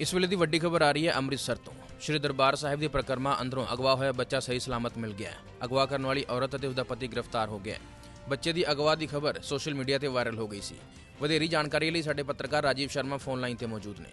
ਇਸ ਵੇਲੇ ਦੀ ਵੱਡੀ ਖਬਰ ਆ ਰਹੀ ਹੈ ਅੰਮ੍ਰਿਤਸਰ ਤੋਂ। ਸ਼੍ਰੀ ਦਰਬਾਰ ਸਾਹਿਬ ਦੀ ਪ੍ਰਕਰਮਾ ਅੰਦਰੋਂ ਅਗਵਾ ਹੋਇਆ ਬੱਚਾ ਸਹੀ ਸਲਾਮਤ ਮਿਲ ਗਿਆ ਅਗਵਾ ਕਰਨ ਵਾਲੀ ਔਰਤ ਅਤੇ ਉਸਦਾ ਪਤੀ ਗ੍ਰਿਫਤਾਰ ਹੋ ਗਿਆ ਬੱਚੇ ਦੀ ਅਗਵਾ ਦੀ ਖਬਰ ਸੋਸ਼ਲ ਮੀਡੀਆ ਤੇ ਵਾਇਰਲ ਹੋ ਗਈ ਸੀ। ਵਧੇਰੀ ਜਾਣਕਾਰੀ ਲਈ ਸਾਡੇ ਪੱਤਰਕਾਰ ਰਾਜੀਵ ਸ਼ਰਮਾ ਫੋਨ ਲਾਈਨ ਤੇ ਮੌਜੂਦ ਨੇ।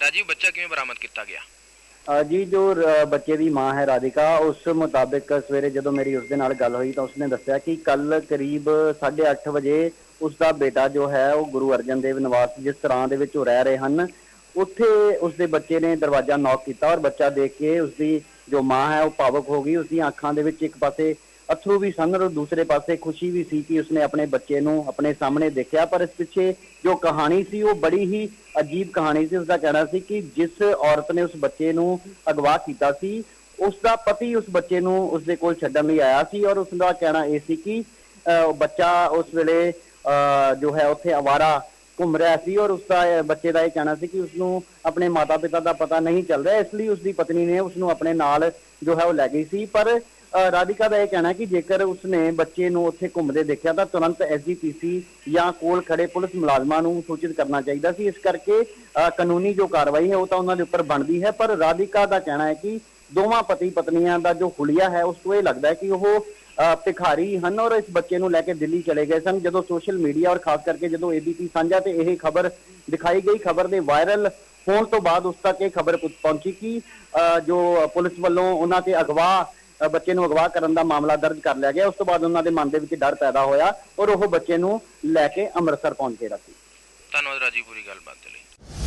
ਰਾਜੀਵ, ਬੱਚਾ ਕਿਵੇਂ ਬਰਾਮਦ ਕੀਤਾ ਗਿਆ? ਜੀ, ਜੋ ਬੱਚੇ ਦੀ ਮਾਂ ਹੈ ਰਾਧਿਕਾ, ਉਸ ਮੁਤਾਬਿਕ ਸਵੇਰੇ ਜਦੋਂ ਮੇਰੀ ਉਸ ਦੇ ਨਾਲ ਗੱਲ ਹੋਈ ਤਾਂ ਉਸਨੇ ਦੱਸਿਆ ਕਿ ਕੱਲ ਕਰੀਬ 8:30 ਵਜੇ ਉਸ ਦਾ ਬੇਟਾ ਜੋ ਹੈ ਉਹ ਗੁਰੂ ਅਰਜਨ ਦੇਵ ਨਿਵਾਸ, ਜਿਸ ਤਰ੍ਹਾਂ ਦੇ ਵਿੱਚ ਉਹ ਰਹਿ ਰਹੇ ਹਨ ਉੱਥੇ ਉਸਦੇ ਬੱਚੇ ਨੇ ਦਰਵਾਜ਼ਾ ਨੌਕ ਕੀਤਾ ਔਰ ਬੱਚਾ ਦੇਖ ਕੇ ਉਸਦੀ ਜੋ ਮਾਂ ਹੈ ਉਹ ਭਾਵਕ ਹੋ ਗਈ ਉਸਦੀਆਂ ਅੱਖਾਂ ਦੇ ਵਿੱਚ ਇੱਕ ਪਾਸੇ ਅਥਰੂ ਵੀ ਸਨ ਔਰ ਦੂਸਰੇ ਪਾਸੇ ਖੁਸ਼ੀ ਵੀ ਸੀ ਕਿ ਉਸਨੇ ਆਪਣੇ ਬੱਚੇ ਨੂੰ ਆਪਣੇ ਸਾਹਮਣੇ ਦੇਖਿਆ ਪਰ ਇਸ ਪਿੱਛੇ ਜੋ ਕਹਾਣੀ ਸੀ ਉਹ ਬੜੀ ਹੀ ਅਜੀਬ ਕਹਾਣੀ ਸੀ। ਉਸਦਾ ਕਹਿਣਾ ਸੀ ਕਿ ਜਿਸ ਔਰਤ ਨੇ ਉਸ ਬੱਚੇ ਨੂੰ ਅਗਵਾ ਕੀਤਾ ਸੀ ਉਸ ਦਾ ਪਤੀ ਉਸ ਬੱਚੇ ਨੂੰ ਉਸ ਦੇ ਕੋਲ ਛੱਡਣ ਲਈ ਆਇਆ ਸੀ ਔਰ ਉਸ ਦਾ ਕਹਿਣਾ ਇਹ ਸੀ ਕਿ ਅਹ, ਬੱਚਾ ਉਸ ਵੇਲੇ ਅਹ, ਜੋ ਹੈ ਉੱਥੇ ਅਵਾਰਾ ਘੁੰਮ ਰਿਹਾ ਸੀ ਔਰ ਉਸ ਦਾ ਬੱਚੇ ਦਾ ਇਹ ਕਹਿਣਾ ਸੀ ਕਿ ਉਸ ਨੂੰ ਆਪਣੇ ਮਾਤਾ-ਪਿਤਾ ਦਾ ਪਤਾ ਨਹੀਂ ਚੱਲ ਰਿਹਾ ਇਸ ਲਈ ਉਸ ਦੀ ਪਤਨੀ ਨੇ ਉਸ ਨੂੰ ਆਪਣੇ ਨਾਲ ਜੋ ਹੈ ਉਹ ਲੈ ਗਈ ਸੀ। ਪਰ ਅਹ, ਰਾਧਿਕਾ ਦਾ ਇਹ ਕਹਿਣਾ ਕਿ ਜੇਕਰ ਉਸਨੇ ਬੱਚੇ ਨੂੰ ਉੱਥੇ ਘੁੰਮਦੇ ਦੇਖਿਆ ਤਾਂ ਤੁਰੰਤ ਐਸਜੀਪੀਸੀ ਜਾਂ ਕੋਲ ਖੜੇ ਪੁਲਿਸ ਮੁਲਾਜ਼ਮਾਂ ਨੂੰ ਸੂਚਿਤ ਕਰਨਾ ਚਾਹੀਦਾ ਸੀ। ਇਸ ਕਰਕੇ ਅਹ, ਕਾਨੂੰਨੀ ਜੋ ਕਾਰਵਾਈ ਹੈ ਉਹ ਤਾਂ ਉਹਨਾਂ ਦੇ ਉੱਪਰ ਬਣਦੀ ਹੈ ਪਰ ਰਾਧਿਕਾ ਦਾ ਕਹਿਣਾ ਹੈ ਕਿ ਦੋਵਾਂ ਪਤੀ ਪਤਨੀਆਂ ਦਾ ਜੋ ਹੁਲੀਆ ਹੈ ਉਸ ਤੋਂ ਇਹ ਲੱਗਦਾ ਹੈ ਕਿ ਉਹ ਭਿਖਾਰੀ ਹਨ ਔਰ ਇਸ ਬੱਚੇ ਨੂੰ ਲੈ ਕੇ ਦਿੱਲੀ ਚਲੇ ਗਏ ਸਨ। ਜਦੋਂ ਸੋਸ਼ਲ ਮੀਡੀਆ ਔਰ ਖਾਸ ਕਰਕੇ ਜਦੋਂ ਏਬੀਪੀ ਸਾਂਝਾ ਤੇ ਇਹ ਖਬਰ ਦਿਖਾਈ ਗਈ ਖਬਰ ਦੇ ਵਾਇਰਲ ਹੋਣ ਤੋਂ ਬਾਅਦ ਉਸ ਤੱਕ ਇਹ ਖਬਰ ਪਹੁੰਚੀ ਕਿ ਅਹ, ਜੋ ਪੁਲਿਸ ਵੱਲੋਂ ਉਹਨਾਂ ਤੇ ਅਗਵਾ ਬੱਚੇ ਨੂੰ ਅਗਵਾ ਕਰਨ ਦਾ ਮਾਮਲਾ ਦਰਜ ਕਰ ਲਿਆ ਗਿਆ। ਉਸ ਤੋਂ ਬਾਅਦ ਉਹਨਾਂ ਦੇ ਮਨ ਦੇ ਵਿੱਚ ਡਰ ਪੈਦਾ ਹੋਇਆ ਔਰ ਉਹ ਬੱਚੇ ਨੂੰ ਲੈ ਕੇ ਅੰਮ੍ਰਿਤਸਰ ਪਹੁੰਚ ਗਏ ਰਾਤੀ। ਧੰਨਵਾਦ ਰਾਜੀ ਪੂਰੀ ਗੱਲਬਾਤ ਦੇ ਲਈ।